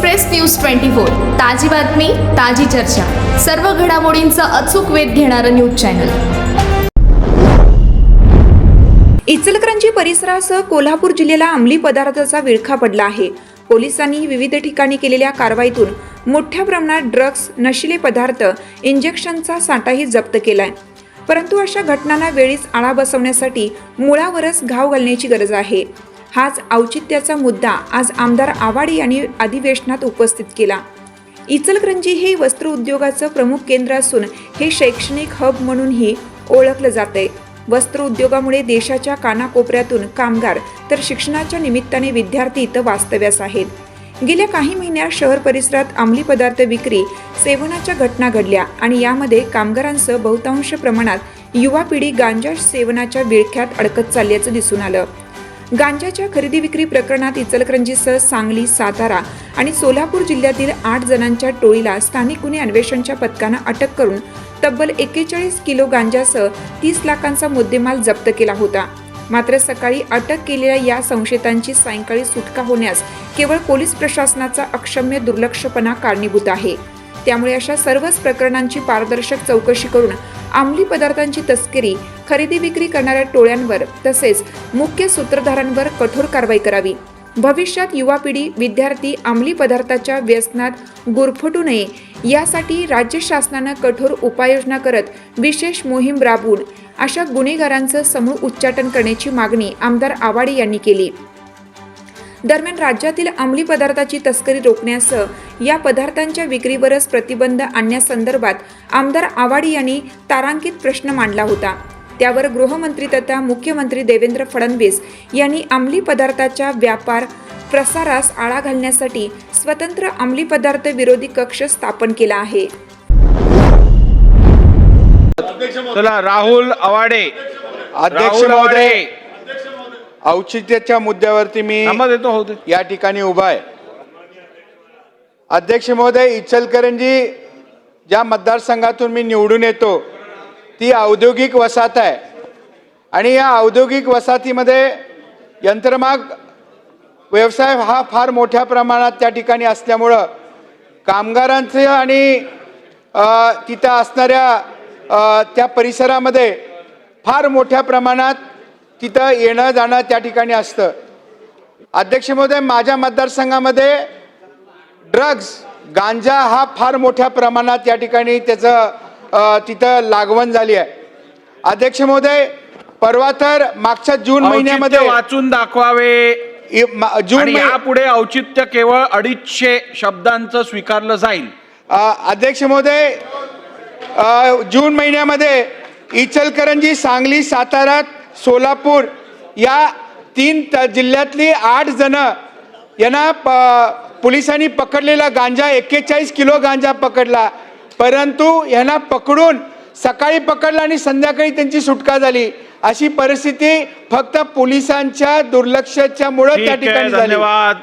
Express news twenty four ताजी बातमी ताजी चर्चा. सर्व घडामोडींचा अचूक वेध घेणारं न्यूज चॅनल. इचलकरंजी परिसरासह कोल्हापूर जिल्ह्याला अंमली पदार्थाचा विळखा पडला आहे. पोलिसांनी विविध ठिकाणी केलेल्या कारवाईतून मोठ्या प्रमाणात ड्रग्ज नशिले पदार्थ इंजेक्शनचा साठाही जप्त केलाय. परंतु अशा घटनांना वेळीच आळा बसवण्यासाठी मुळावरच घाव घालण्याची गरज आहे. हाच औचित्याचा मुद्दा आज आमदार आवाडी यांनी अधिवेशनात उपस्थित केला. इचलकरंजी हे वस्त्र उद्योगाचं प्रमुख केंद्र असून हे शैक्षणिक हब म्हणूनही ओळखलं जाते वस्त्र उद्योगामुळे देशाच्या कानाकोपऱ्यातून कामगार तर शिक्षणाच्या निमित्ताने विद्यार्थी इथं वास्तव्यास आहेत. गेल्या काही महिन्यात शहर परिसरात अंमली पदार्थ विक्री सेवनाच्या घटना घडल्या आणि यामध्ये कामगारांसह बहुतांश प्रमाणात युवा पिढी गांजा सेवनाच्या विळख्यात अडकत चालल्याचं दिसून आलं. गांजाच्या खरेदी विक्री प्रकरणात इचलकरंजीसह सांगली सातारा आणि सोलापूर जिल्ह्यातील आठ जणांच्या टोळीला स्थानिक गुन्हे अन्वेषणच्या पथकानं अटक करून तब्बल एक्केचाळीस किलो गांजासह तीस लाखांचा मुद्देमाल जप्त केला होता. मात्र सकाळी अटक केलेल्या या संशयितांची सायंकाळी सुटका होण्यास केवळ पोलीस प्रशासनाचा अक्षम्य दुर्लक्षपणा कारणीभूत आहे. त्यामुळे अशा सर्वच प्रकरणांची पारदर्शक चौकशी करून अंमली पदार्थांची तस्करी खरेदी विक्री करणाऱ्या टोळ्यांवर तसेच मुख्य सूत्रधारांवर कठोर कारवाई करावी. भविष्यात युवा पिढी विद्यार्थी अंमली पदार्थाच्या व्यसनात गुरफटू नये यासाठी राज्य शासनानं कठोर उपाययोजना करत विशेष मोहीम राबवून अशा गुन्हेगारांचं समूळ उच्चाटन करण्याची मागणी आमदार आवाडे यांनी केली. दरम्यान राज्यातील अंमली पदार्थाची तस्करी रोखण्यासह या पदार्थांच्या विक्रीवरच प्रतिबंध आणण्यासंदर्भात आमदार आवाडी यांनी तारांकित प्रश्न मांडला होता. त्यावर गृहमंत्री तथा मुख्यमंत्री देवेंद्र फडणवीस यांनी अंमली पदार्थाच्या व्यापार प्रसारास आळा घालण्यासाठी स्वतंत्र अंमली पदार्थ विरोधी कक्ष स्थापन केला आहे. चला राहुल अवाडे अध्यक्ष महोदय. औचित्याच्या मुद्द्यावरती मी देतो या ठिकाणी उभा आहे. अध्यक्ष महोदय इचलकरंजी ज्या मतदारसंघातून मी निवडून येतो ती औद्योगिक वसाहत आहे. आणि या औद्योगिक वसाहतीमध्ये यंत्रमाग व्यवसाय हा फार मोठ्या प्रमाणात त्या ठिकाणी असल्यामुळं कामगारांचं आणि तिथं असणाऱ्या त्या परिसरामध्ये फार मोठ्या प्रमाणात तिथं येणं जाणं त्या ठिकाणी असतं. अध्यक्ष महोदय माझ्या मतदारसंघामध्ये ड्रग्ज गांजा हा फार मोठ्या प्रमाणात या ठिकाणी त्याचं तिथं लागवण झाली आहे. अध्यक्ष महोदय परवा तर मागच्या जून महिन्यामध्ये वाचून दाखवावे. जून यापुढे औचित्य केवळ अडीचशे शब्दांचं स्वीकारलं जाईल. अध्यक्ष महोदय जून महिन्यामध्ये इचलकरंजी सांगली सातारा सोलापूर या तीन त- जिल्ह्यातली आठ जण यांना प- पोलिसांनी पकडलेला गांजा एक्केचाळीस किलो गांजा पकडला. परंतु यांना पकडून सकाळी पकडला आणि संध्याकाळी त्यांची सुटका झाली. अशी परिस्थिती फक्त पोलिसांच्या दुर्लक्षाच्या मुळे त्या ठिकाणी झाली. धन्यवाद.